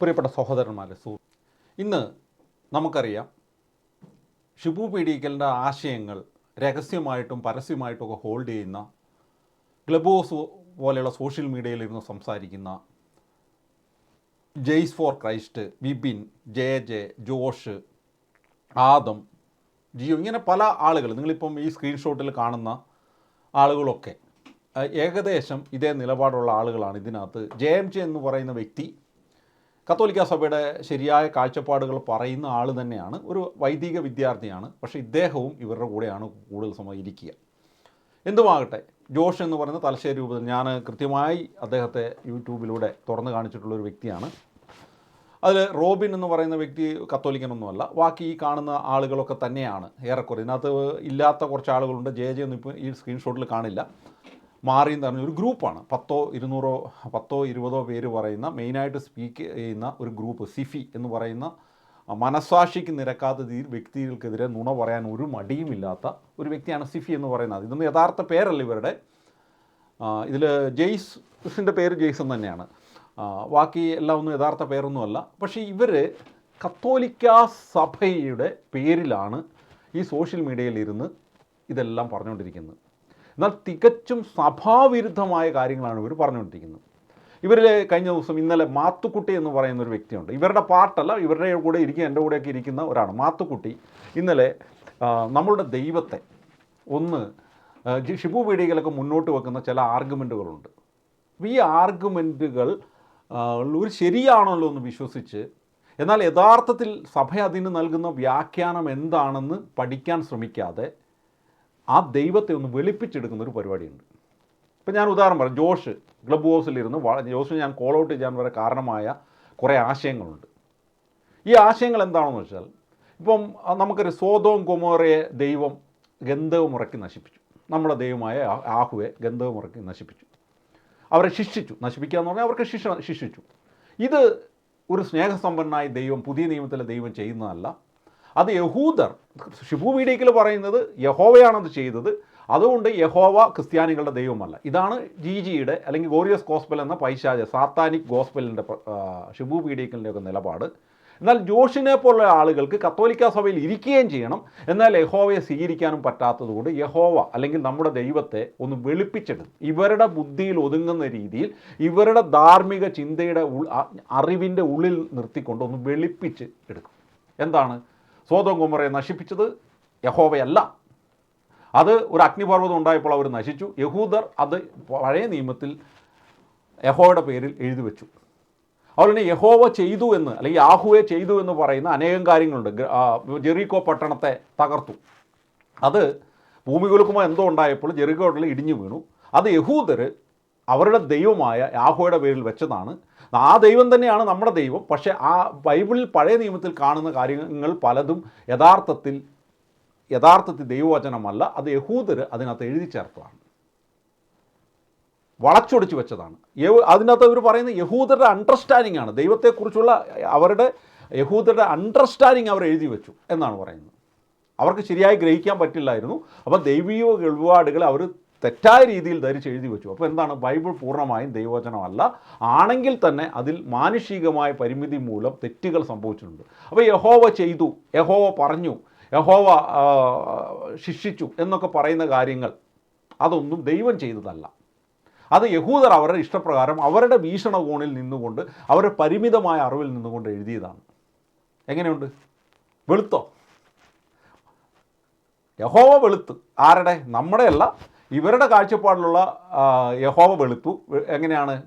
പ്രിയപ്പെട്ട സഹോദരന്മാരെ സുഹൃത്ത് ഇന്ന് നമുക്കറിയാം ഷിബു പീഡിക്കലിന്റെ ആശയങ്ങൾ രഹസ്യമായിട്ടും പരസ്യമായിട്ടും ഒക്കെ ഹോൾഡ് ചെയ്യുന്ന ക്ലബ് ഹോസ് പോലെയുള്ള സോഷ്യൽ മീഡിയയിൽ ഇരുന്ന് സംസാരിക്കുന്ന Jaise for Christ Bibin J J Josh Adam Jio ഇങ്ങനെ പല ആളുകൾ നിങ്ങളിപ്പം ഈ സ്ക്രീൻഷോട്ടിൽ കാണുന്ന ആളുകളൊക്കെ ഏകദേശം ഇതേ നിലപാടുള്ള ആളുകളാണ് ഇതിനകത്ത്. ജെ എം ജെ എന്ന് പറയുന്ന വ്യക്തി കത്തോലിക്ക സഭയുടെ ശരിയായ കാഴ്ചപ്പാടുകൾ പറയുന്ന ആൾ തന്നെയാണ്. ഒരു വൈദിക വിദ്യാർത്ഥിയാണ്. പക്ഷേ ഇദ്ദേഹവും ഇവരുടെ കൂടെയാണ് കൂടുതൽ സമയം ഇരിക്കുക. എന്തുമാകട്ടെ ജോഷ് എന്ന് പറയുന്ന തലശ്ശേരി രൂപത ഞാൻ കൃത്യമായി അദ്ദേഹത്തെ യൂട്യൂബിലൂടെ തുറന്നു കാണിച്ചിട്ടുള്ള ഒരു വ്യക്തിയാണ്. അതിൽ റോബിൻ എന്ന് പറയുന്ന വ്യക്തി കത്തോലിക്കനൊന്നുമല്ല. ബാക്കി ഈ കാണുന്ന ആളുകളൊക്കെ തന്നെയാണ്. ഏറെക്കുറെ. ഇതിനകത്ത് ഇല്ലാത്ത കുറച്ച് ആളുകളുണ്ട്. ജെ ജെ ഒന്നും ഇപ്പോൾ ഈ സ്ക്രീൻഷോട്ടിൽ കാണില്ല. മാറി എന്ന് പറഞ്ഞ ഒരു ഗ്രൂപ്പാണ്. പത്തോ ഇരുന്നൂറോ പത്തോ ഇരുപതോ പേര് പറയുന്ന മെയിനായിട്ട് സ്പീക്ക് ചെയ്യുന്ന ഒരു ഗ്രൂപ്പ് സിഫി എന്ന് പറയുന്ന മനസാക്ഷിക്ക് നിരക്കാത്ത രീതിയിൽ വ്യക്തികൾക്കെതിരെ നുണ പറയാൻ ഒരു മടിയുമില്ലാത്ത ഒരു വ്യക്തിയാണ് സിഫി എന്ന് പറയുന്നത്. ഇതൊന്നും യഥാർത്ഥ പേരല്ല ഇവരുടെ. ഇതിൽ ജെയ്സിന്റെ പേര് ജെയ്സൺ തന്നെയാണ്. ബാക്കി എല്ലാം ഒന്നും യഥാർത്ഥ പേരൊന്നുമല്ല. പക്ഷേ ഇവർ കത്തോലിക്ക സഭയുടെ പേരിലാണ് ഈ സോഷ്യൽ മീഡിയയിൽ ഇരുന്ന് ഇതെല്ലാം പറഞ്ഞുകൊണ്ടിരിക്കുന്നത്. എന്നാൽ തികച്ചും സഭാവിരുദ്ധമായ കാര്യങ്ങളാണ് ഇവർ പറഞ്ഞുകൊണ്ടിരിക്കുന്നത്. ഇവരിൽ കഴിഞ്ഞ ദിവസം ഇന്നലെ മാത്തുക്കുട്ടി എന്ന് പറയുന്ന ഒരു വ്യക്തിയുണ്ട്. ഇവരുടെ പാട്ടല്ല ഇവരുടെ കൂടെ ഇരിക്കുന്ന എന്റെ കൂടെയൊക്കെ ഇരിക്കുന്ന ഒരാണ് മാത്തുക്കുട്ടി. ഇന്നലെ നമ്മളുടെ ദൈവത്തെ ഒന്ന് ഷിബു പീഡികളൊക്കെ മുന്നോട്ട് വെക്കുന്ന ചില ആർഗ്യുമെന്റുകളുണ്ട് ഈ ആർഗ്യുമെന്റുകൾ ഒരു ശരിയാണല്ലോ എന്ന് വിശ്വസിച്ച് എന്നാൽ യഥാർത്ഥത്തിൽ സഭ അതിന് നൽകുന്ന വ്യാഖ്യാനം എന്താണെന്ന് പഠിക്കാൻ ശ്രമിക്കാതെ ആ ദൈവത്തെ ഒന്ന് വെളുപ്പിച്ചെടുക്കുന്ന ഒരു പരിപാടിയുണ്ട്. ഇപ്പം ഞാൻ ഉദാഹരണം പറയാം ജോഷ് ക്ലബ് ഹൗസിലിരുന്ന് ജോഷ് ഞാൻ കോൾ ഔട്ട് ചെയ്യാൻ വരെ കാരണമായ കുറേ ആശയങ്ങളുണ്ട്. ഈ ആശയങ്ങൾ എന്താണെന്ന് വെച്ചാൽ ഇപ്പം നമുക്കൊരു സ്വതവും കുമോറയെ ദൈവം ഗന്ധവുമുറക്കി നശിപ്പിച്ചു. നമ്മുടെ ദൈവമായ ആഹുവെ ഗന്ധവുമുറക്കി നശിപ്പിച്ചു. അവരെ ശിക്ഷിച്ചു. നശിപ്പിക്കുക എന്ന് പറഞ്ഞാൽ അവർക്ക് ശിക്ഷ ശിക്ഷിച്ചു. ഇത് ഒരു സ്നേഹസമ്പന്നനായ ദൈവം പുതിയ നിയമത്തിലെ ദൈവം ചെയ്യുന്നതല്ല. അത് യഹൂദർ ഷിബു വീഡിയക്കിൽ പറയുന്നത് യഹോവയാണത് ചെയ്തത്. അതുകൊണ്ട് യഹോവ ക്രിസ്ത്യാനികളുടെ ദൈവമല്ല. ഇതാണ് ജി ജിയുടെ അല്ലെങ്കിൽ ഗോറിയസ് ഗോസ്പൽ എന്ന പൈശാച സാത്താനിക് ഗോസ്പലിന്റെ ഷിബു പീഡിയക്കലിന്റെ ഒക്കെ നിലപാട്. എന്നാൽ ജോഷിനെ പോലുള്ള ആളുകൾക്ക് കത്തോലിക്ക സഭയിൽ ഇരിക്കുകയും ചെയ്യണം. എന്നാൽ യഹോവയെ സ്വീകരിക്കാനും പറ്റാത്തതുകൊണ്ട് യഹോവ അല്ലെങ്കിൽ നമ്മുടെ ദൈവത്തെ ഒന്ന് വെളുപ്പിച്ചെടുക്കും ഇവരുടെ ബുദ്ധിയിൽ ഒതുങ്ങുന്ന രീതിയിൽ ഇവരുടെ ധാർമ്മിക ചിന്തയുടെ അറിവിന്റെ ഉള്ളിൽ നിർത്തിക്കൊണ്ട് ഒന്ന് വെളുപ്പിച്ച് എടുക്കും. എന്താണ്? സ്വതം കുമറയെ നശിപ്പിച്ചത് യഹോവയല്ല. അത് ഒരു അഗ്നിപർവതം ഉണ്ടായപ്പോൾ അവർ നശിച്ചു. യഹൂദർ അത് പഴയ നിയമത്തിൽ യഹോയുടെ പേരിൽ എഴുതി വെച്ചു. അതുപോലെ തന്നെ യഹോവ ചെയ്തു എന്ന് അല്ലെങ്കിൽ യാഹുവെ ചെയ്തു എന്ന് പറയുന്ന അനേകം കാര്യങ്ങളുണ്ട്. ജെറീകോ പട്ടണത്തെ തകർത്തു. അത് ഭൂമി എന്തോ ഉണ്ടായപ്പോൾ ജെറിക്കോട്ടിൽ ഇടിഞ്ഞു വീണു. അത് യഹൂദർ അവരുടെ ദൈവമായ യാഹോയുടെ പേരിൽ വെച്ചതാണ്. ആ ദൈവം തന്നെയാണ് നമ്മുടെ ദൈവം. പക്ഷേ ആ ബൈബിളിൽ പഴയ നിയമത്തിൽ കാണുന്ന കാര്യങ്ങൾ പലതും യഥാർത്ഥത്തിൽ യഥാർത്ഥത്തിൽ ദൈവവചനമല്ല. അത് യഹൂദർ അതിനകത്ത് എഴുതി ചേർത്തതാണ്. വളച്ചൊടിച്ച് വെച്ചതാണ്. അതിനകത്ത് അവർ പറയുന്ന യഹൂദരുടെ അണ്ടർസ്റ്റാൻഡിംഗ് ആണ്. ദൈവത്തെക്കുറിച്ചുള്ള അവരുടെ യഹൂദരുടെ അണ്ടർസ്റ്റാൻഡിങ് അവർ എഴുതി വെച്ചു എന്നാണ് പറയുന്നത്. അവർക്ക് ശരിയായി ഗ്രഹിക്കാൻ പറ്റില്ലായിരുന്നു. അപ്പം ദൈവീയ വെളിപാടുകൾ അവർ തെറ്റായ രീതിയിൽ ധരിച്ച് എഴുതി വെച്ചു. അപ്പോൾ എന്താണ്? ബൈബിൾ പൂർണമായും ദൈവവചനമല്ല. ആണെങ്കിൽ തന്നെ അതിൽ മാനുഷികമായ പരിമിതി മൂലം തെറ്റുകൾ സംഭവിച്ചിട്ടുണ്ട്. അപ്പോൾ യഹോവ ചെയ്തു യഹോവ പറഞ്ഞു യഹോവ ശിക്ഷിച്ചു എന്നൊക്കെ പറയുന്ന കാര്യങ്ങൾ അതൊന്നും ദൈവം ചെയ്തതല്ല. അത് യഹൂദർ അവരുടെ ഇഷ്ടപ്രകാരം അവരുടെ വീക്ഷണകോണിൽ നിന്നുകൊണ്ട് അവരുടെ പരിമിതമായ അറിവിൽ നിന്നുകൊണ്ട് എഴുതിയതാണ്. എങ്ങനെയുണ്ട്? വെളുത്തോ? യഹോവ വെളുത്ത്. ആരുടെ? നമ്മുടെയല്ല. ഇവരുടെ കാഴ്ചപ്പാടിലുള്ള യഹോവ വെളുത്തു. എങ്ങനെയാണ്?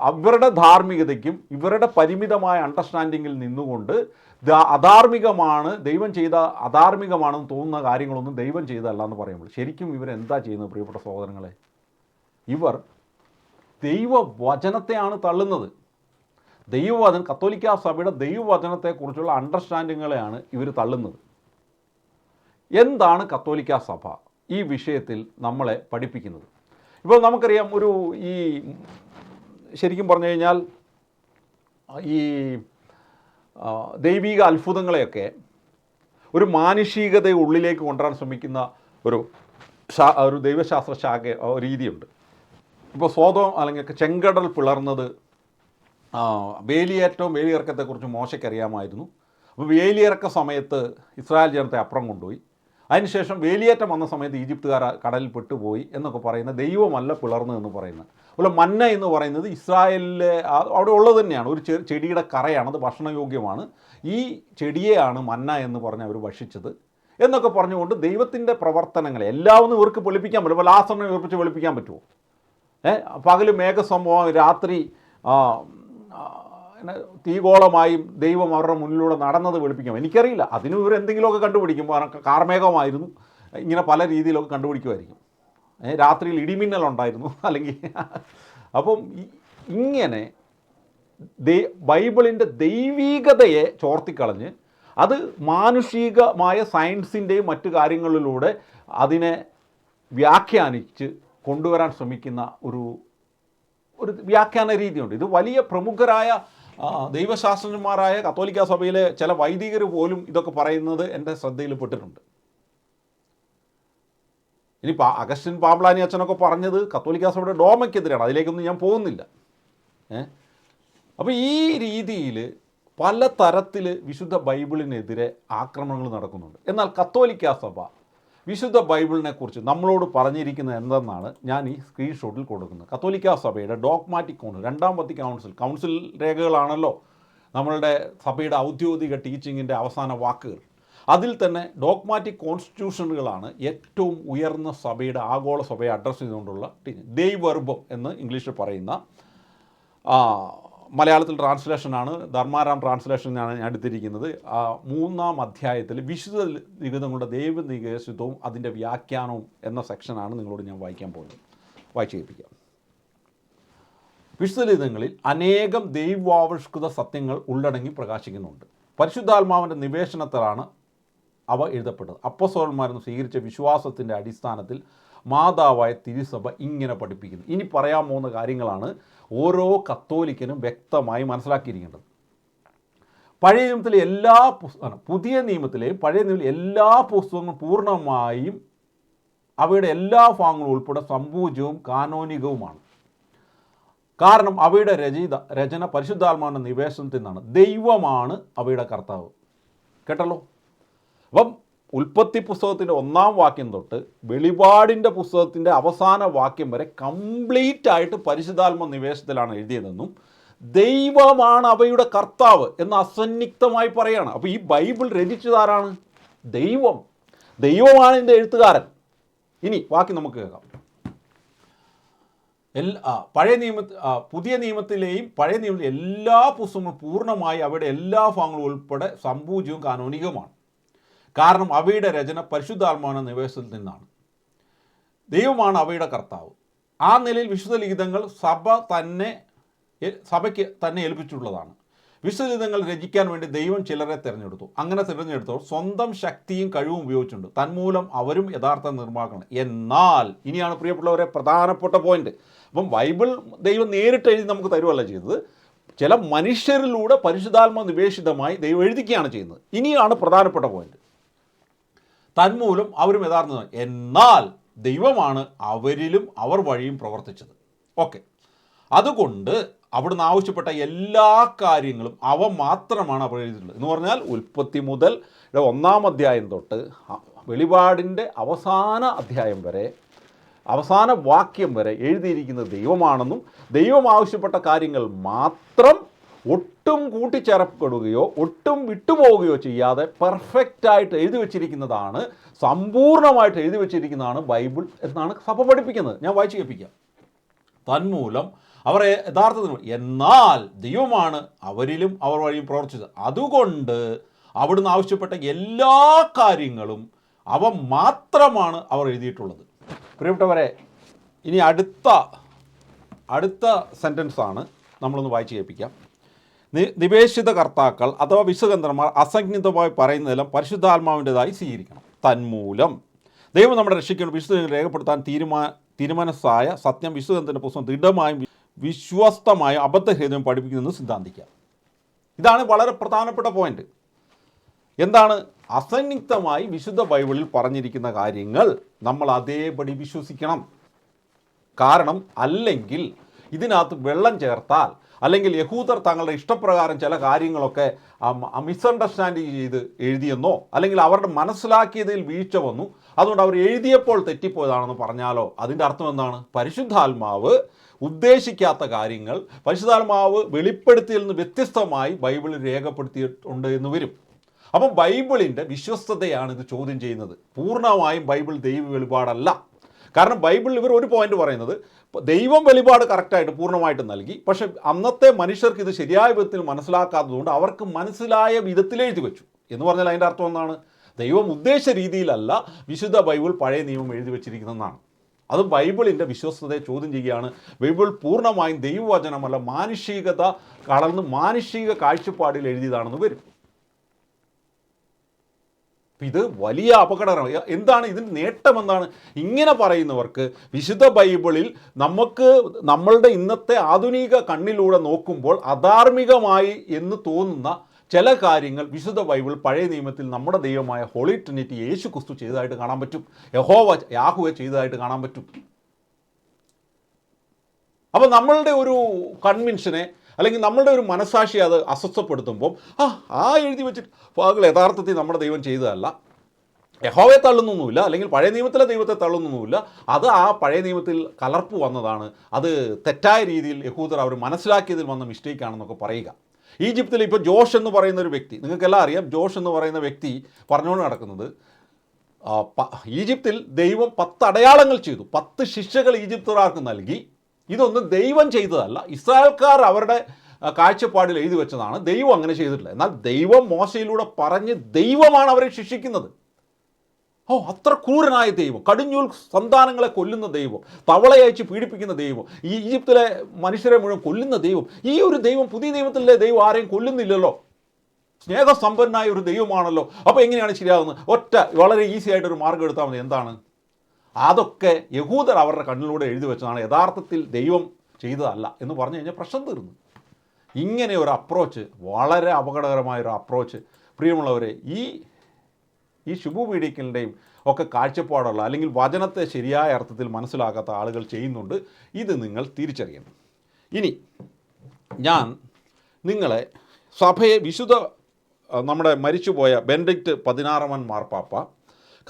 അവരുടെ ധാർമ്മികതയ്ക്കും ഇവരുടെ പരിമിതമായ അണ്ടർസ്റ്റാൻഡിങ്ങിൽ നിന്നുകൊണ്ട് അധാർമികമാണ് ദൈവം ചെയ്ത അധാർമികമാണെന്ന് തോന്നുന്ന കാര്യങ്ങളൊന്നും ദൈവം ചെയ്തതല്ല എന്ന് പറയുമ്പോൾ ശരിക്കും ഇവരെന്താ ചെയ്യുന്നത് പ്രിയപ്പെട്ട സഹോദരങ്ങളെ? ഇവർ ദൈവവചനത്തെയാണ് തള്ളുന്നത്. ദൈവവചനം കത്തോലിക്ക സഭയുടെ ദൈവവചനത്തെക്കുറിച്ചുള്ള അണ്ടർസ്റ്റാൻഡിങ്ങുകളെയാണ് ഇവർ തള്ളുന്നത്. എന്താണ് കത്തോലിക്ക സഭ? ഈ വിഷയത്തിൽ നമ്മളെ പഠിപ്പിക്കുന്നത്. ഇപ്പോൾ നമുക്കറിയാം ഒരു ഈ ശരിക്കും പറഞ്ഞു കഴിഞ്ഞാൽ ഈ ദൈവിക അത്ഭുതങ്ങളെയൊക്കെ ഒരു മാനുഷികത ഉള്ളിലേക്ക് കൊണ്ടുവരാൻ ശ്രമിക്കുന്ന ഒരു ശാ ഒരു ദൈവശാസ്ത്ര ശാഖ രീതിയുണ്ട്. ഇപ്പോൾ സ്വതം അല്ലെങ്കിൽ ചെങ്കടൽ പിളർന്നത് വേലിയേറ്റവും വേലിയിറക്കത്തെക്കുറിച്ച് മോശയ്ക്കറിയാമായിരുന്നു അപ്പോൾ വേലിയിറക്ക സമയത്ത് ഇസ്രായേൽ ജനത്തെ അപ്പുറം കൊണ്ടുപോയി. അതിനുശേഷം വേലിയേറ്റം വന്ന സമയത്ത് ഈജിപ്തുകാർ കടലിൽ പെട്ടുപോയി എന്നൊക്കെ പറയുന്ന ദൈവമല്ല പിളർന്നു എന്ന് പറയുന്നത്. അതുപോലെ മന്ന എന്ന് പറയുന്നത് ഇസ്രായേലിലെ അവിടെ ഉള്ളത് തന്നെയാണ്. ഒരു ചെടിയുടെ കറയാണ്. അത് ഭക്ഷണയോഗ്യമാണ്. ഈ ചെടിയെയാണ് മന്ന എന്ന് പറഞ്ഞ് അവർ ഭക്ഷിച്ചത് എന്നൊക്കെ പറഞ്ഞുകൊണ്ട് ദൈവത്തിന്റെ പ്രവർത്തനങ്ങളെ എല്ലാവരും ഇവർക്ക് വെളുപ്പിക്കാൻ പറ്റും അപ്പോൾ ലാസ്റ്റ് സമയം ഇവർപ്പിച്ച് വെളുപ്പിക്കാൻ പറ്റുമോ? ഏഹ് പകൽ മേഘസംഭവം രാത്രി തീഗോളമായും ദൈവം അവരുടെ മുന്നിലൂടെ നടന്നത് വെളുപ്പിക്കാം. എനിക്കറിയില്ല. അതിന് ഇവർ എന്തെങ്കിലുമൊക്കെ കണ്ടുപിടിക്കും. കാർമേഘമായിരുന്നു. ഇങ്ങനെ പല രീതിയിലൊക്കെ കണ്ടുപിടിക്കുമായിരിക്കും. രാത്രിയിൽ ഇടിമിന്നലുണ്ടായിരുന്നു. അല്ലെങ്കിൽ അപ്പം ഇങ്ങനെ ദൈ ബൈബിളിന്റെ ദൈവീകതയെ ചോർത്തിക്കളഞ്ഞ് അത് മാനുഷികമായ സയൻസിന്റെയും മറ്റു കാര്യങ്ങളിലൂടെ അതിനെ വ്യാഖ്യാനിച്ച് കൊണ്ടുവരാൻ ശ്രമിക്കുന്ന ഒരു ഒരു വ്യാഖ്യാന രീതിയുണ്ട്. ഇത് വലിയ പ്രമുഖരായ ദൈവശാസ്ത്രജ്ഞന്മാരായ കത്തോലിക്ക സഭയിലെ ചില വൈദികർ പോലും ഇതൊക്കെ പറയുന്നത് എന്റെ ശ്രദ്ധയിൽപ്പെട്ടിട്ടുണ്ട്. ഇനി പാ അഗസ്റ്റിൻ പാബ്ലാനി അച്ഛനൊക്കെ പറഞ്ഞത് കത്തോലിക്ക സഭയുടെ ഡോമയ്ക്കെതിരാണ്. അതിലേക്കൊന്നും ഞാൻ പോകുന്നില്ല. അപ്പോൾ ഈ രീതിയിൽ പല തരത്തിൽ വിശുദ്ധ ബൈബിളിനെതിരെ ആക്രമണങ്ങൾ നടക്കുന്നുണ്ട്. എന്നാൽ കത്തോലിക്ക സഭ വിശുദ്ധ ബൈബിളിനെ കുറിച്ച് നമ്മളോട് പറഞ്ഞിരിക്കുന്നത് എന്തെന്നാണ് ഞാൻ ഈ സ്ക്രീൻഷോട്ടിൽ കൊടുക്കുന്നത്. കത്തോലിക്ക സഭയുടെ ഡോഗ്മാറ്റിക് കൗൺസിൽ രണ്ടാമത്തെ കൗൺസിൽ കൗൺസിൽ രേഖകളാണല്ലോ നമ്മളുടെ സഭയുടെ ഔദ്യോഗിക ടീച്ചിങ്ങിന്റെ അവസാന വാക്കുകൾ. അതിൽ തന്നെ ഡോഗ്മാറ്റിക് കോൺസ്റ്റിറ്റ്യൂഷനുകളാണ് ഏറ്റവും ഉയർന്ന സഭയുടെ ആഗോള സഭയെ അഡ്രസ്സ് ചെയ്തുകൊണ്ടുള്ള ടീച്ചിങ് ദൈവർബം എന്ന് ഇംഗ്ലീഷിൽ പറയുന്ന മലയാളത്തിൽ ട്രാൻസ്ലേഷനാണ് ധർമാരാം ട്രാൻസ്ലേഷനാണ് ഞാൻ എടുത്തിരിക്കുന്നത്. ആ മൂന്നാം അധ്യായത്തിൽ വിശുദ്ധ ലിഖിതങ്ങളുടെ ദൈവനികേശിത്വവും അതിന്റെ വ്യാഖ്യാനവും എന്ന സെക്ഷനാണ് നിങ്ങളോട് ഞാൻ വായിക്കാൻ പോകുന്നത്. വായിച്ചു കേൾപ്പിക്കാം. വിശുദ്ധ ലിഖിതങ്ങളിൽ അനേകം ദൈവാവിഷ്കൃത സത്യങ്ങൾ ഉള്ളടങ്ങി പ്രകാശിക്കുന്നുണ്ട്. പരിശുദ്ധാത്മാവിന്റെ നിവേശനത്തിലാണ് അവ എഴുതപ്പെട്ടത് അപ്പസോന്മാരെന്ന് സ്വീകരിച്ച വിശ്വാസത്തിന്റെ അടിസ്ഥാനത്തിൽ മാതാവായ തിരുസഭ ഇങ്ങനെ പഠിപ്പിക്കുന്നു. ഇനി പറയാൻ പോകുന്ന കാര്യങ്ങളാണ് ഓരോ കത്തോലിക്കനും വ്യക്തമായി മനസ്സിലാക്കിയിരിക്കേണ്ടത്. പഴയ നിയമത്തിലെ എല്ലാ പുതിയ നിയമത്തിലെ പഴയ നിയമത്തിലെ എല്ലാ പുസ്തകങ്ങളും പൂർണമായും അവയുടെ എല്ലാ ഭാഗങ്ങളും ഉൾപ്പെടെ സമ്പൂജ്യവും കാനോനികവുമാണ്. കാരണം അവയുടെ രചയിത രചന പരിശുദ്ധാത്മാവിന്റെ നിവേശനത്തിൽ നിന്നാണ് ദൈവമാണ് അവയുടെ കർത്താവ്. കേട്ടല്ലോ? അപ്പം ഉൽപ്പത്തി പുസ്തകത്തിന്റെ ഒന്നാം വാക്യം തൊട്ട് വെളിപാടിന്റെ പുസ്തകത്തിന്റെ അവസാന വാക്യം വരെ കംപ്ലീറ്റ് ആയിട്ട് പരിശുദ്ധാത്മ നിവേശത്തിലാണ് എഴുതിയതെന്നും ദൈവമാണ് അവയുടെ കർത്താവ് എന്ന് അസന്നിഗ്ധമായി പറയാണ്. അപ്പോൾ ഈ ബൈബിൾ രചിച്ചതാരാണ്? ദൈവം. ദൈവമാണ് ഇതിന്റെ എഴുത്തുകാരൻ. ഇനി ബാക്കി നമുക്ക് കേൾക്കാം. എല്ലാ പഴയ നിയമ പുതിയ നിയമത്തിലെയും പഴയ നിയമത്തിലെ എല്ലാ പുസ്തകങ്ങളും പൂർണമായി അവയുടെ എല്ലാ ഭാഗങ്ങളും ഉൾപ്പെടെ സമ്പൂജ്യവും കാനോനികവുമാണ്. കാരണം അവയുടെ രചന പരിശുദ്ധാത്മാവിനെ നിവേശത്തിൽ നിന്നാണ്. ദൈവമാണ് അവയുടെ കർത്താവ്. ആ നിലയിൽ വിശുദ്ധ ലിഖിതങ്ങൾ സഭ തന്നെ സഭയ്ക്ക് തന്നെ ഏൽപ്പിച്ചിട്ടുള്ളതാണ്. വിശുദ്ധ ലിഖിതങ്ങൾ രചിക്കാൻ വേണ്ടി ദൈവം ചിലരെ തിരഞ്ഞെടുത്തു. അങ്ങനെ തിരഞ്ഞെടുത്തവർ സ്വന്തം ശക്തിയും കഴിവും ഉപയോഗിച്ചിട്ടുണ്ട്. തന്മൂലം അവരും യഥാർത്ഥ നിർമ്മാക്കണം എന്നാൽ ഇനിയാണ് പ്രിയപ്പെട്ടവരെ പ്രധാനപ്പെട്ട പോയിന്റ് അപ്പം ബൈബിൾ ദൈവം നേരിട്ട് എഴുതി നമുക്ക് തരുവല്ല ചെയ്തത്. ചില മനുഷ്യരിലൂടെ പരിശുദ്ധാത്മ നിവേശിതമായി ദൈവം എഴുതിക്കുകയാണ് ചെയ്യുന്നത്. ഇനിയാണ് പ്രധാനപ്പെട്ട പോയിന്റ് തന്മൂലം അവരും യഥാർത്ഥ എന്നാൽ ദൈവമാണ് അവരിലും അവർ വഴിയും പ്രവർത്തിച്ചത്. ഓക്കെ. അതുകൊണ്ട് അവിടുന്ന് ആവശ്യപ്പെട്ട എല്ലാ കാര്യങ്ങളും അവ മാത്രമാണ് അവർ എഴുതിയിട്ടുള്ളത്. എന്ന് പറഞ്ഞാൽ ഉൽപ്പത്തി മുതൽ ഒന്നാം അധ്യായം തൊട്ട് വെളിപാടിന്റെ അവസാന അധ്യായം വരെ അവസാന വാക്യം വരെ എഴുതിയിരിക്കുന്നത് ദൈവമാണെന്നും ദൈവം ആവശ്യപ്പെട്ട കാര്യങ്ങൾ മാത്രം ഒട്ടും കൂട്ടിച്ചേർക്കപ്പെടുകയോ ഒട്ടും വിട്ടുപോവുകയോ ചെയ്യാതെ പെർഫെക്റ്റായിട്ട് എഴുതി വെച്ചിരിക്കുന്നതാണ് സമ്പൂർണമായിട്ട് എഴുതി വച്ചിരിക്കുന്നതാണ് ബൈബിൾ എന്നാണ് സഭ പഠിപ്പിക്കുന്നത്. ഞാൻ വായിച്ചു കേൾപ്പിക്കാം. തന്മൂലം അവരെ യഥാർത്ഥത്തിൽ എന്നാൽ ദൈവമാണ് അവരിലും അവർ വഴിയും പ്രവർത്തിച്ചത്. അതുകൊണ്ട് അവിടുന്ന് ആവശ്യപ്പെട്ട എല്ലാ കാര്യങ്ങളും അവ മാത്രമാണ് അവർ എഴുതിയിട്ടുള്ളത്. പ്രിയപ്പെട്ടവരെ ഇനി അടുത്ത അടുത്ത സെന്റൻസാണ് നമ്മളൊന്ന് വായിച്ച് കേൾപ്പിക്കാം. നിവേശിത കർത്താക്കൾ അഥവാ വിശുഗന്ധന്മാർ അസംജ്ഞിതമായി പറയുന്നതെല്ലാം പരിശുദ്ധാത്മാവിന്റെതായി സ്വീകരിക്കണം. തന്മൂലം. ദൈവം നമ്മുടെ രക്ഷിക്കുന്ന വിശുദ്ധ രേഖപ്പെടുത്താൻ തീരുമാ തീരുമാനസായ സത്യം വിശുദ്ധത്തിന്റെ പുസ്തകം ദൃഢമായും വിശ്വസ്തമായും അബദ്ധഹേതം പഠിപ്പിക്കുന്നു സിദ്ധാന്തിക്കാം. ഇതാണ് വളരെ പ്രധാനപ്പെട്ട പോയിന്റ് എന്താണ്? അസന്നിഗ്ധമായി വിശുദ്ധ ബൈബിളിൽ പറഞ്ഞിരിക്കുന്ന കാര്യങ്ങൾ നമ്മൾ അതേപടി വിശ്വസിക്കണം. കാരണം അല്ലെങ്കിൽ ഇതിനകത്ത് വെള്ളം ചേർത്താൽ അല്ലെങ്കിൽ യഹൂദർ തങ്ങളുടെ ഇഷ്ടപ്രകാരം ചില കാര്യങ്ങളൊക്കെ മിസ്അണ്ടർസ്റ്റാൻഡിങ് ചെയ്ത് എഴുതിയെന്നോ അല്ലെങ്കിൽ അവരുടെ മനസ്സിലാക്കിയതിൽ വീഴ്ച വന്നു. അതുകൊണ്ട് അവർ എഴുതിയപ്പോൾ തെറ്റിപ്പോയതാണെന്ന് പറഞ്ഞാലോ? അതിന്റെ അർത്ഥം എന്താണ്? പരിശുദ്ധാത്മാവ് ഉദ്ദേശിക്കാത്ത കാര്യങ്ങൾ പരിശുദ്ധാത്മാവ് വെളിപ്പെടുത്തിയിൽ നിന്ന് വ്യത്യസ്തമായി ബൈബിളിൽ രേഖപ്പെടുത്തിയിട്ടുണ്ട് എന്ന് വരും. അപ്പം ബൈബിളിന്റെ വിശ്വസ്തതയാണ് ഇത് ചോദ്യം ചെയ്യുന്നത്. പൂർണമായും ബൈബിൾ ദൈവ വെളിപാടല്ല. കാരണം ബൈബിളിൽ ഇവർ ഒരു പോയിന്റ് പറയുന്നത് ദൈവം വെളിപാട് കറക്റ്റായിട്ട് പൂർണമായിട്ട് നൽകി പക്ഷെ അന്നത്തെ മനുഷ്യർക്ക് ഇത് ശരിയായ വിധത്തിൽ മനസ്സിലാക്കാത്തതുകൊണ്ട് അവർക്ക് മനസ്സിലായ വിധത്തിൽ എഴുതി വെച്ചു. എന്ന് പറഞ്ഞാൽ അതിന്റെ അർത്ഥം എന്താണ്? ദൈവം ഉദ്ദേശ രീതിയിലല്ല വിശുദ്ധ ബൈബിൾ പഴയ നിയമം എഴുതി വെച്ചിരിക്കുന്നതെന്നാണ്. അത് ബൈബിളിന്റെ വിശ്വസ്തതയെ ചോദ്യം ചെയ്യുകയാണ്. ബൈബിൾ പൂർണമായും ദൈവവചനമല്ല മാനുഷികത കടന്ന് മാനുഷിക കാഴ്ചപ്പാടിൽ എഴുതിയതാണെന്ന് വരും. ഇത് വലിയ അപകടകരമാണ് എന്താണ് ഇതിന്റെ നേട്ടം എന്താണ്? ഇങ്ങനെ പറയുന്നവർക്ക് വിശുദ്ധ ബൈബിളിൽ നമുക്ക് നമ്മളുടെ ഇന്നത്തെ ആധുനിക കണ്ണിലൂടെ നോക്കുമ്പോൾ അധാർമികമായി എന്ന് തോന്നുന്ന ചില കാര്യങ്ങൾ വിശുദ്ധ ബൈബിൾ പഴയ നിയമത്തിൽ നമ്മുടെ ദൈവമായ ഹോളി ട്രിനിറ്റി യേശു ക്രിസ്തു ചെയ്തതായിട്ട് കാണാൻ പറ്റും. യഹോവ യാഹുവെ ചെയ്തതായിട്ട് കാണാൻ പറ്റും. അപ്പോൾ നമ്മളുടെ ഒരു കൺവിൻഷനെ അല്ലെങ്കിൽ നമ്മളുടെ ഒരു മനസാക്ഷി അത് അസ്വസ്ഥപ്പെടുത്തുമ്പോൾ ആ ആ എഴുതി വെച്ചിട്ട് ഭാഗങ്ങൾ യഥാർത്ഥത്തിൽ നമ്മുടെ ദൈവം ചെയ്തതല്ല. യഹോവയെ തള്ളുന്നൊന്നുമില്ല അല്ലെങ്കിൽ പഴയ നിയമത്തിലെ ദൈവത്തെ തള്ളുന്നൊന്നുമില്ല. അത് ആ പഴയ നിയമത്തിൽ കലർപ്പ് വന്നതാണ്. അത് തെറ്റായ രീതിയിൽ യഹൂദർ അവർ മനസ്സിലാക്കിയതിൽ വന്ന മിസ്റ്റേക്കാണെന്നൊക്കെ പറയുക. ഈജിപ്തിൽ ഇപ്പോൾ ജോഷ് എന്ന് പറയുന്ന ഒരു വ്യക്തി നിങ്ങൾക്കെല്ലാം അറിയാം ജോഷ് എന്ന് പറയുന്ന വ്യക്തി പറഞ്ഞുകൊണ്ട് നടക്കുന്നത് ഈജിപ്തിൽ ദൈവം പത്ത് അടയാളങ്ങൾ ചെയ്തു. പത്ത് ശിക്ഷകൾ ഈജിപ്തുകാർക്ക് നൽകി. ഇതൊന്നും ദൈവം ചെയ്തതല്ല. ഇസ്രായേൽക്കാർ അവരുടെ കാഴ്ചപ്പാടിൽ എഴുതി വെച്ചതാണ്. ദൈവം അങ്ങനെ ചെയ്തിട്ടില്ല. എന്നാൽ ദൈവം മോശയിലൂടെ പറഞ്ഞ് ദൈവമാണ് അവരെ ശിക്ഷിക്കുന്നത്. ഓ അത്ര ക്രൂരനായ ദൈവം. കടിഞ്ഞൂൽ സന്താനങ്ങളെ കൊല്ലുന്ന ദൈവം. തവളയച്ച് പീഡിപ്പിക്കുന്ന ദൈവം. ഈജിപ്തിലെ മനുഷ്യരെ മുഴുവൻ കൊല്ലുന്ന ദൈവം. ഈ ഒരു ദൈവം പുതിയ ദൈവത്തിലെ ദൈവം ആരെയും കൊല്ലുന്നില്ലല്ലോ. സ്നേഹസമ്പന്നനായ ഒരു ദൈവമാണല്ലോ. അപ്പോൾ എങ്ങനെയാണ് ശരിയാകുന്നത് ഒറ്റ വളരെ ഈസി ആയിട്ടൊരു മാർഗം എടുത്താൽ മതി. എന്താണ്? അതൊക്കെ യഹൂദർ അവരുടെ കണ്ണിലൂടെ എഴുതി വെച്ചതാണ്. യഥാർത്ഥത്തിൽ ദൈവം ചെയ്തതല്ല എന്ന് പറഞ്ഞു കഴിഞ്ഞാൽ പ്രശ്നം തീർന്നു. ഇങ്ങനെ ഒരു അപ്രോച്ച് വളരെ അപകടകരമായ ഒരു അപ്രോച്ച് പ്രിയമുള്ളവരെ ഈ ഈ ശുഭു പീഡിക്കലിന്റെയും ഒക്കെ കാഴ്ചപ്പാടുള്ള അല്ലെങ്കിൽ വചനത്തെ ശരിയായ അർത്ഥത്തിൽ മനസ്സിലാക്കാത്ത ആളുകൾ ചെയ്യുന്നുണ്ട്. ഇത് നിങ്ങൾ തിരിച്ചറിയണം. ഇനി ഞാൻ നിങ്ങളെ സഭയെ വിശുദ്ധ നമ്മുടെ മരിച്ചുപോയ ബെൻഡിക്റ്റ് പതിനാറാമൻ മാർപ്പാപ്പ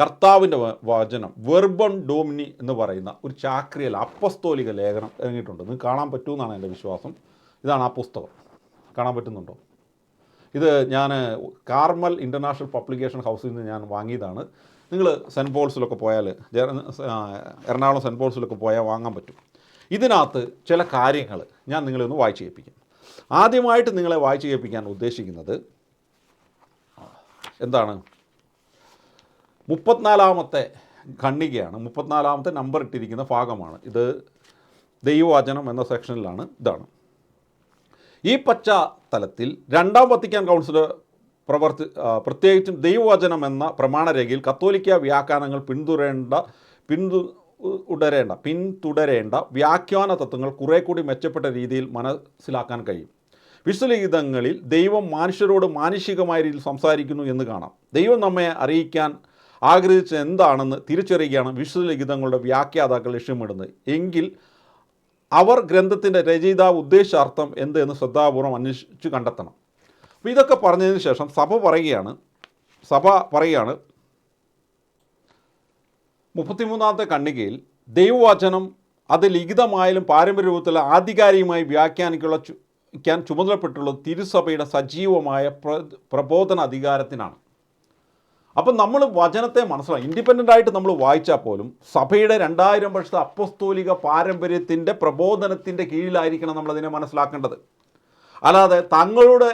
കർത്താവിന്റെ വചനം വെർബൺ ഡോമിനി എന്ന് പറയുന്ന ഒരു ചാക്രിയൽ അപ്പസ്തോലിക ലേഖനം ഇറങ്ങിയിട്ടുണ്ട്. നിങ്ങൾക്ക് കാണാൻ പറ്റുമെന്നാണ് എന്റെ വിശ്വാസം. ഇതാണ് ആ പുസ്തകം. കാണാൻ പറ്റുന്നുണ്ടോ? ഇത് ഞാൻ കാർമൽ ഇന്റർനാഷണൽ പബ്ലിക്കേഷൻ ഹൗസിൽ നിന്ന് ഞാൻ വാങ്ങിയതാണ്. നിങ്ങൾ സെന്റ് പോൾസിലൊക്കെ പോയാൽ എറണാകുളം സെന്റ് പോൾസിലൊക്കെ പോയാൽ വാങ്ങാൻ പറ്റും. ഇതിനകത്ത് ചില കാര്യങ്ങൾ ഞാൻ നിങ്ങളെ ഒന്ന് വായിച്ചു കേൾപ്പിക്കാം. ആദ്യമായിട്ട് നിങ്ങളെ വായിച്ചു കേൾപ്പിക്കാൻ ഉദ്ദേശിക്കുന്നത് എന്താണ്? മുപ്പത്തിനാലാമത്തെ ഖണ്ഡികയാണ് മുപ്പത്തിനാലാമത്തെ നമ്പർ ഇട്ടിരിക്കുന്ന ഭാഗമാണ്. ഇത് ദൈവവചനം എന്ന സെക്ഷനിലാണ് ഇതാണ്. ഈ പശ്ചാത്തലത്തിൽ രണ്ടാം വത്തിക്കാൻ കൗൺസിൽ പ്രവർത്തി പ്രത്യേകിച്ചും ദൈവവചനം എന്ന പ്രമാണരേഖയിൽ കത്തോലിക്ക വ്യാഖ്യാനങ്ങൾ പിന്തുടരേണ്ട പിന്തു ഉടരേണ്ട പിന്തുടരേണ്ട വ്യാഖ്യാന തത്വങ്ങൾ കുറേ കൂടി മെച്ചപ്പെട്ട രീതിയിൽ മനസ്സിലാക്കാൻ കഴിയും. വിശ്വലിഖിതങ്ങളിൽ ദൈവം മനുഷ്യരോട് മാനുഷികമായ രീതിയിൽ സംസാരിക്കുന്നു എന്ന് കാണാം. ദൈവം നമ്മെ അറിയിക്കാൻ ആഗ്രഹിച്ച എന്താണെന്ന് തിരിച്ചറിയുകയാണ് വിശ്വലിഖിതങ്ങളുടെ വ്യാഖ്യാതാക്കൾ ലക്ഷ്യമിടുന്നത്. എങ്കിൽ അവർ ഗ്രന്ഥത്തിന്റെ രചയിതാവ് ഉദ്ദേശാർത്ഥം എന്ത് എന്ന് ശ്രദ്ധാപൂർവം അന്വേഷിച്ച് കണ്ടെത്തണം. അപ്പോൾ ഇതൊക്കെ പറഞ്ഞതിന് ശേഷം സഭ പറയുകയാണ്. സഭ പറയുകയാണ് മുപ്പത്തിമൂന്നാമത്തെ കണ്ണികയിൽ ദൈവവചനം അത് ലിഖിതമായാലും പാരമ്പര്യ രൂപത്തിൽ ആധികാരികമായി വ്യാഖ്യാനിക്കുള്ള ചുമതലപ്പെട്ടുള്ളത് തിരുസഭയുടെ സജീവമായ പ്ര പ്രബോധന അധികാരത്തിനാണ് അപ്പം നമ്മൾ വചനത്തെ മനസ്സിലാക്കി ഇൻഡിപെൻഡന്റ് ആയിട്ട് നമ്മൾ വായിച്ചാൽ പോലും സഭയുടെ രണ്ടായിരം വർഷത്തെ അപ്പസ്തോലിക പാരമ്പര്യത്തിന്റെ പ്രബോധനത്തിന്റെ കീഴിലായിരിക്കണം നമ്മളതിനെ മനസ്സിലാക്കേണ്ടത്. അല്ലാതെ തങ്ങളുടെ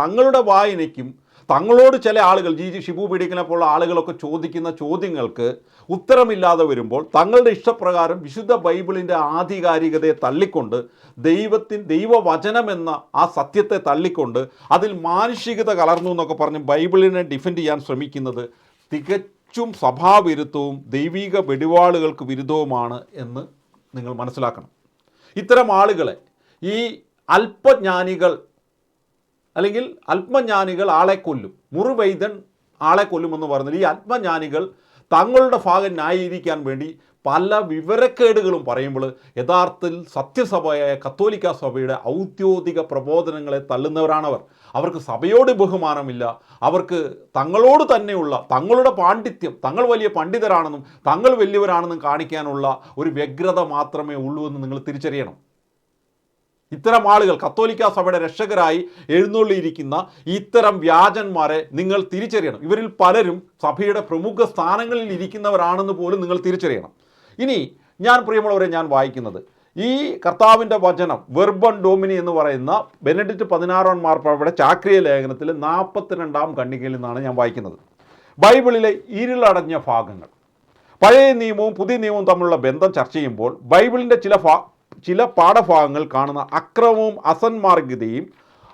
തങ്ങളുടെ വായനയ്ക്കും തങ്ങളോട് ചില ആളുകൾ ജി ജി ഷിബു പീഡിക്കനെ പോലുള്ള ആളുകളൊക്കെ ചോദിക്കുന്ന ചോദ്യങ്ങൾക്ക് ഉത്തരമില്ലാതെ വരുമ്പോൾ തങ്ങളുടെ ഇഷ്ടപ്രകാരം വിശുദ്ധ ബൈബിളിന്റെ ആധികാരികതയെ തള്ളിക്കൊണ്ട് ദൈവത്തിൻ ദൈവവചനമെന്ന ആ സത്യത്തെ തള്ളിക്കൊണ്ട് അതിൽ മാനുഷികത കലർന്നു എന്നൊക്കെ പറഞ്ഞ് ബൈബിളിനെ ഡിഫെൻഡ് ചെയ്യാൻ ശ്രമിക്കുന്നത് തികച്ചും സഭാവിരുദ്ധവും ദൈവിക വെടിവാളുകൾക്ക് വിരുദ്ധവുമാണ് എന്ന് നിങ്ങൾ മനസ്സിലാക്കണം. ഇത്തരം ആളുകളെ ഈ അല്പജ്ഞാനികൾ അല്ലെങ്കിൽ അല്പജ്ഞാനികൾ ആളെ കൊല്ലും. മുറിവൈദൻ ആളെ കൊല്ലുമെന്ന് പറഞ്ഞാൽ ഈ ആത്മജ്ഞാനികൾ തങ്ങളുടെ ഭാഗം ന്യായീകരിക്കാൻ വേണ്ടി പല വിവരക്കേടുകളും പറയുമ്പോൾ യഥാർത്ഥത്തിൽ സത്യസഭയായ കത്തോലിക്ക സഭയുടെ ഔദ്യോഗിക പ്രബോധനങ്ങളെ തള്ളുന്നവരാണവർ. അവർക്ക് സഭയോട് ബഹുമാനമില്ല. അവർക്ക് തങ്ങളോട് തന്നെയുള്ള തങ്ങളുടെ പാണ്ഡിത്യം തങ്ങൾ വലിയ പണ്ഡിതരാണെന്നും തങ്ങൾ വലിയവരാണെന്നും കാണിക്കാനുള്ള ഒരു വ്യഗ്രത മാത്രമേ ഉള്ളൂ എന്ന് നിങ്ങൾ തിരിച്ചറിയണം. ഇത്തരം ആളുകൾ കത്തോലിക്ക സഭയുടെ രക്ഷകരായി എഴുന്നള്ളിയിരിക്കുന്ന ഇത്തരം വ്യാജന്മാരെ നിങ്ങൾ തിരിച്ചറിയണം. ഇവരിൽ പലരും സഭയുടെ പ്രമുഖ സ്ഥാനങ്ങളിൽ ഇരിക്കുന്നവരാണെന്ന് പോലും നിങ്ങൾ തിരിച്ചറിയണം. ഇനി ഞാൻ പ്രിയമുള്ളവരെ ഞാൻ വായിക്കുന്നത് ഈ കർത്താവിന്റെ വചനം വെർബൺ ഡോമിനി എന്ന് പറയുന്ന ബെനഡിറ്റ് പതിനാറാം മാർപ്പാവയുടെ ചാക്രിയ ലേഖനത്തിൽ നാൽപ്പത്തിരണ്ടാം കണ്ണികയിൽ നിന്നാണ് ഞാൻ വായിക്കുന്നത്. ബൈബിളിലെ ഇരുളടഞ്ഞ ഭാഗങ്ങൾ. പഴയ നിയമവും പുതിയ നിയമവും തമ്മിലുള്ള ബന്ധം ചർച്ച ചെയ്യുമ്പോൾ ബൈബിളിന്റെ ചില ചില പാഠഭാഗങ്ങൾ കാണുന്ന അക്രമവും അസന്മാർഗതയും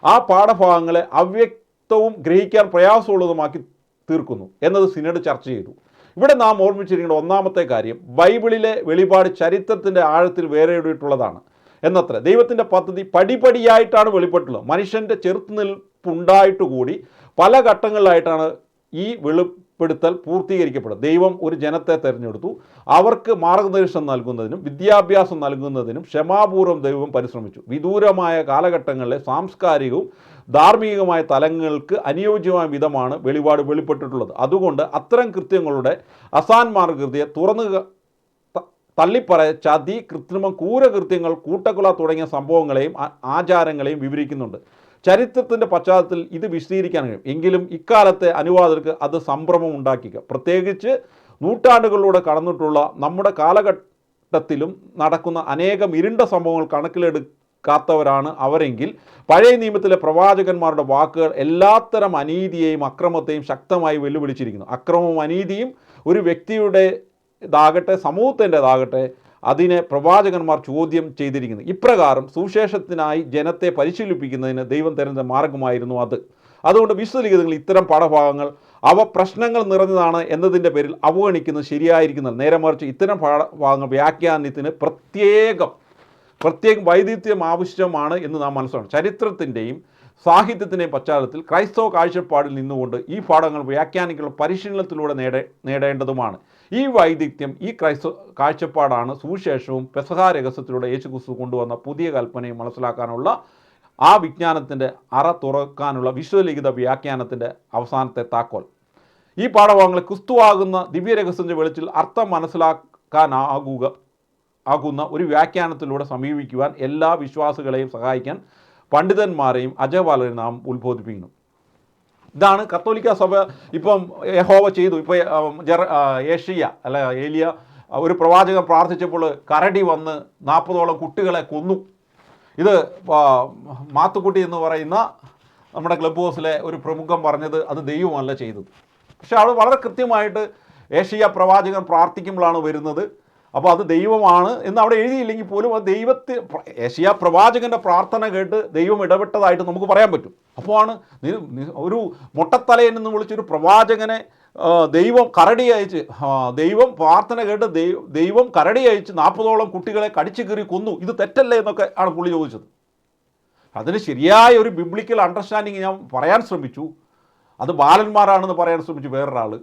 ആ പാഠഭാഗങ്ങളെ അവ്യക്തവും ഗ്രഹിക്കാൻ പ്രയാസമുള്ളതുമാക്കി തീർക്കുന്നു എന്നത് സിനഡ് ചർച്ച ചെയ്തു. ഇവിടെ നാം ഓർമ്മിച്ചിരിക്കേണ്ട ഒന്നാമത്തെ കാര്യം ബൈബിളിലെ വെളിപാട് ചരിത്രത്തിന്റെ ആഴത്തിൽ വേറെയിട്ടുള്ളതാണ് എന്നത്ര ദൈവത്തിന്റെ പദ്ധതി പടിപടിയായിട്ടാണ് വെളിപ്പെട്ടുള്ളത്. മനുഷ്യന്റെ ചെറുത്തുനിൽപ്പുണ്ടായിട്ടുകൂടി പല ഘട്ടങ്ങളിലായിട്ടാണ് ഈ വെളിപ്പെടുത്തൽ പൂർത്തീകരിക്കപ്പെടും. ദൈവം ഒരു ജനത്തെ തിരഞ്ഞെടുത്തു. അവർക്ക് മാർഗനിർദ്ദേശം നൽകുന്നതിനും വിദ്യാഭ്യാസം നൽകുന്നതിനും ക്ഷമാപൂർവം ദൈവം പരിശ്രമിച്ചു. വിദൂരമായ കാലഘട്ടങ്ങളിലെ സാംസ്കാരികവും ധാർമ്മികമായ തലങ്ങൾക്ക് അനുയോജ്യമായ വിധമാണ് വെളിപാട് വെളിപ്പെട്ടിട്ടുള്ളത്. അതുകൊണ്ട് അത്തരം കൃത്യങ്ങളുടെ അസാൻമാർഗൃതിയെ തുറന്നു തള്ളിപ്പറയ ചതി കൃത്രിമം ക്രൂരകൃത്യങ്ങൾ കൂട്ടക്കൊല തുടങ്ങിയ സംഭവങ്ങളെയും ആചാരങ്ങളെയും വിവരിക്കുന്നുണ്ട്. ചരിത്രത്തിന്റെ പശ്ചാത്തലത്തിൽ ഇത് വിശദീകരിക്കാൻ കഴിയും. എങ്കിലും ഇക്കാലത്തെ അനുവാദകർക്ക് അത് സംഭ്രമം ഉണ്ടാക്കിക്കുക പ്രത്യേകിച്ച് നൂറ്റാണ്ടുകളിലൂടെ കടന്നിട്ടുള്ള നമ്മുടെ കാലഘട്ടത്തിലും നടക്കുന്ന അനേകം ഇരുണ്ട സംഭവങ്ങൾ കണക്കിലെടുക്കാത്തവരാണ് അവരെങ്കിൽ പഴയ നിയമത്തിലെ പ്രവാചകന്മാരുടെ വാക്കുകൾ എല്ലാത്തരം അനീതിയെയും അക്രമത്തെയും ശക്തമായി വെല്ലുവിളിച്ചിരിക്കുന്നു. അക്രമവും അനീതിയും ഒരു വ്യക്തിയുടെ ഇതാകട്ടെ സമൂഹത്തിന്റെതാകട്ടെ അതിനെ പ്രവാചകന്മാർ ചോദ്യം ചെയ്തിരിക്കുന്നു. ഇപ്രകാരം സുവിശേഷത്തിനായി ജനത്തെ പരിശീലിപ്പിക്കുന്നതിന് ദൈവം തരുന്ന മാർഗമായിരുന്നു അത്. അതുകൊണ്ട് വിശ്വലിഖിതങ്ങൾ ഇത്തരം പാഠഭാഗങ്ങൾ അവ പ്രശ്നങ്ങൾ നിറഞ്ഞതാണ് എന്നതിന്റെ പേരിൽ അവഗണിക്കുന്നത് ശരിയായിരിക്കുന്നത്. നേരെ മറിച്ച് ഇത്തരം പാഠഭാഗങ്ങൾ വ്യാഖ്യാനത്തിന് പ്രത്യേകം പ്രത്യേകം വൈദിധ്യം ആവശ്യമാണ് എന്ന് നാം മനസ്സിലാക്കണം. ചരിത്രത്തിന്റെയും സാഹിത്യത്തിന്റെയും പശ്ചാത്തലത്തിൽ ക്രൈസ്തവ കാഴ്ചപ്പാടിൽ നിന്നുകൊണ്ട് ഈ പാഠങ്ങൾ വ്യാഖ്യാനിക്കുന്ന പരിശീലനത്തിലൂടെ നേടേ നേടേണ്ടതുമാണ്. ഈ വൈദഗ്ധ്യം ഈ ക്രൈസ്തവ കാഴ്ചപ്പാടാണ് സുവിശേഷവും പെസഹാ രഹസ്യത്തിലൂടെ യേശു ക്രിസ്തു കൊണ്ടുവന്ന പുതിയ കൽപ്പനയും മനസ്സിലാക്കാനുള്ള ആ വിജ്ഞാനത്തിന്റെ അറ തുറക്കാനുള്ള വിശ്വലിഖിത വ്യാഖ്യാനത്തിന്റെ അവസാനത്തെ താക്കോൽ. ഈ പാഠഭാഗങ്ങളെ ക്രിസ്തുവാകുന്ന ദിവ്യരഹസ്യത്തിന്റെ വെളിച്ചിൽ അർത്ഥം മനസ്സിലാക്കാനാകുക ആകുന്ന ഒരു വ്യാഖ്യാനത്തിലൂടെ സമീപിക്കുവാൻ എല്ലാ വിശ്വാസികളെയും സഹായിക്കാൻ പണ്ഡിതന്മാരെയും അജയപാലരെയും നാം ഉത്ബോധിപ്പിക്കുന്നു. ഇതാണ് കത്തോലിക്ക സഭ ഇപ്പം യഹോവ ചെയ്തു. ഇപ്പോൾ ഏഷ്യ അല്ല ഏലിയ ഒരു പ്രവാചകൻ പ്രാർത്ഥിച്ചപ്പോൾ കരടി വന്ന് നാൽപ്പതോളം കുട്ടികളെ കൊന്നു. ഇത് മാത്തുക്കുട്ടി എന്ന് പറയുന്ന നമ്മുടെ ക്ലബ് ഹൗസിലെ ഒരു പ്രമുഖം പറഞ്ഞത് അത് ദൈവമല്ല ചെയ്തത്. പക്ഷെ അവൾ വളരെ കൃത്യമായിട്ട് ഏഷ്യ പ്രവാചകൻ പ്രാർത്ഥിക്കുമ്പോഴാണ് വരുന്നത്. അപ്പോൾ അത് ദൈവമാണ് എന്ന് അവിടെ എഴുതിയില്ലെങ്കിൽ പോലും അത് ദൈവത്തെ ഏഷ്യ പ്രവാചകന്റെ പ്രാർത്ഥന കേട്ട് ദൈവം ഇടപെട്ടതായിട്ട് നമുക്ക് പറയാൻ പറ്റും. നി- ഒരു മുട്ടത്തലയെന്ന് വിളിച്ചൊരു പ്രവാചകനെ ദൈവം കരടി അയച്ച് ദൈവം പ്രാർത്ഥന കേട്ട് ദൈവം ദൈവം കരടി അയച്ച് നാൽപ്പതോളം കുട്ടികളെ കടിച്ചു കീറി കൊന്നു. ഇത് തെറ്റല്ലേ എന്നൊക്കെ ആണ് പുള്ളി ചോദിച്ചത്. അതിന് ശരിയായ ഒരു ബിബ്ലിക്കൽ അണ്ടർസ്റ്റാൻഡിങ് ഞാൻ പറയാൻ ശ്രമിച്ചു. അത് ബാലന്മാരാണെന്ന് പറയാൻ ശ്രമിച്ചു വേറൊരാൾ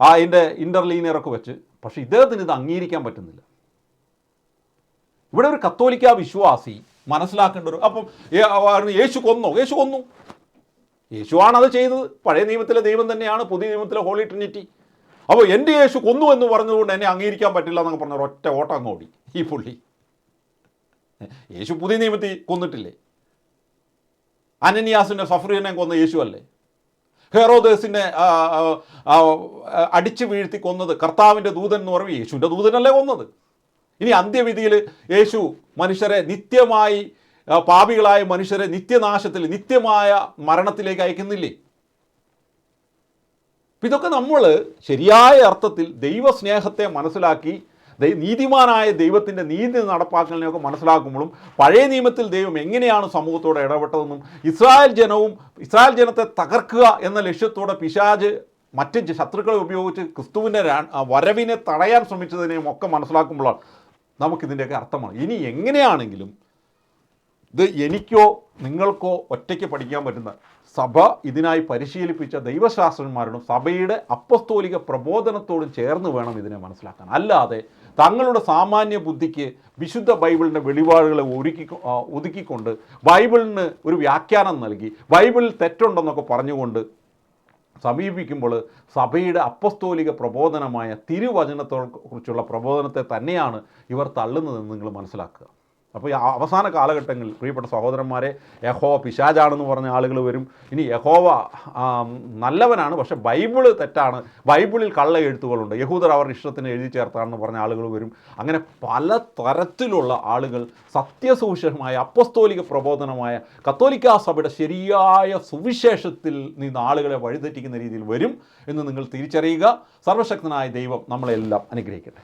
ആ അതിന്റെ ഇന്റർലീനിയറൊക്കെ വെച്ച്. പക്ഷേ ഇദ്ദേഹത്തിന് ഇത് അംഗീകരിക്കാൻ പറ്റുന്നില്ല. ഇവിടെ ഒരു കത്തോലിക്ക വിശ്വാസി മനസ്സിലാക്കേണ്ട ഒരു അപ്പം യേശു കൊന്നോ. യേശു കൊന്നു. യേശുവാണ് അത് ചെയ്തത്. പഴയ നിയമത്തിലെ ദൈവം തന്നെയാണ് പുതിയ നിയമത്തിലെ ഹോളി ട്രിനിറ്റി. അപ്പോൾ എന്റെ യേശു കൊന്നു എന്ന് പറഞ്ഞതുകൊണ്ട് എന്നെ അംഗീകരിക്കാൻ പറ്റില്ല എന്നൊക്കെ പറഞ്ഞ ഒറ്റ ഓട്ടം അങ്ങ് ഓടി. ഈ പുള്ളി. യേശു പുതിയ നിയമത്തിൽ കൊന്നിട്ടില്ലേ? അനന്യാസിന്റെ സഫറിയനെ കൊന്ന യേശു അല്ലേ? ഹെറോദേസിനെ അടിച്ചു വീഴ്ത്തി കൊന്നത് കർത്താവിന്റെ ദൂതൻ എന്ന് പറയും യേശുവിന്റെ ദൂതനല്ലേ കൊന്നത്. ഇനി അന്ത്യവിധിയിൽ യേശു മനുഷ്യരെ നിത്യമായി പാപികളായ മനുഷ്യരെ നിത്യനാശത്തിൽ നിത്യമായ മരണത്തിലേക്ക് അയക്കുന്നില്ലേ? ഇതൊക്കെ നമ്മൾ ശരിയായ അർത്ഥത്തിൽ ദൈവസ്നേഹത്തെ മനസ്സിലാക്കി നീതിമാനായ ദൈവത്തിന്റെ നീതി നടപ്പാക്കലിനെയൊക്കെ മനസ്സിലാക്കുമ്പോഴും പഴയ നിയമത്തിൽ ദൈവം എങ്ങനെയാണ് സമൂഹത്തോടെ ഇടപെട്ടതെന്നും ഇസ്രായേൽ ജനവും ഇസ്രായേൽ ജനത്തെ തകർക്കുക എന്ന ലക്ഷ്യത്തോടെ പിശാജ് മറ്റ് ശത്രുക്കളെ ഉപയോഗിച്ച് ക്രിസ്തുവിന്റെ വരവിനെ തടയാൻ ശ്രമിച്ചതിനെയും ഒക്കെ മനസ്സിലാക്കുമ്പോഴാണ് നമുക്കിതിന്റെയൊക്കെ അർത്ഥമാണ്. ഇനി എങ്ങനെയാണെങ്കിലും ഇത് എനിക്കോ നിങ്ങൾക്കോ ഒറ്റയ്ക്ക് പഠിക്കാൻ പറ്റുന്ന സഭ ഇതിനായി പരിശീലിപ്പിച്ച ദൈവശാസ്ത്രന്മാരോടും സഭയുടെ അപ്പസ്തോലിക പ്രബോധനത്തോടും ചേർന്ന് വേണം ഇതിനെ മനസ്സിലാക്കാൻ. അല്ലാതെ തങ്ങളുടെ സാമാന്യ ബുദ്ധിക്ക് വിശുദ്ധ ബൈബിളിന്റെ വെളിപാടുകളെ ഒരുക്കി ഒതുക്കിക്കൊണ്ട് ബൈബിളിന് ഒരു വ്യാഖ്യാനം നൽകി ബൈബിളിൽ തെറ്റുണ്ടെന്നൊക്കെ പറഞ്ഞുകൊണ്ട് സമീപിക്കുമ്പോൾ സഭയുടെ അപ്പസ്തോലിക പ്രബോധനമായ തിരുവചനത്തെ കുറിച്ചുള്ള പ്രബോധനത്തെ തന്നെയാണ് ഇവർ തള്ളുന്നതെന്ന് നിങ്ങൾ മനസ്സിലാക്കുക. അപ്പോൾ ഈ അവസാന കാലഘട്ടങ്ങളിൽ പ്രിയപ്പെട്ട സഹോദരന്മാരെ യഹോവ പിശാചാണെന്ന് പറഞ്ഞ ആളുകൾ വരും. ഇനി യഹോവ നല്ലവനാണ് പക്ഷേ ബൈബിൾ തെറ്റാണ്. ബൈബിളിൽ കള്ള എഴുത്തുകളുണ്ട്. യഹൂദർ അവർ ഇഷ്ടത്തിന് എഴുതി ചേർത്താണെന്ന് പറഞ്ഞ ആളുകൾ വരും. അങ്ങനെ പല തരത്തിലുള്ള ആളുകൾ സത്യസുവിശേഷമായ അപ്പസ്തോലിക പ്രബോധനമായ കത്തോലിക്കാ സഭയുടെ ശരിയായ സുവിശേഷത്തിൽ നിന്ന് ആളുകളെ വഴിതെറ്റിക്കുന്ന രീതിയിൽ വരും എന്ന് നിങ്ങൾ തിരിച്ചറിയുക. സർവശക്തനായ ദൈവം നമ്മളെല്ലാം അനുഗ്രഹിക്കട്ടെ.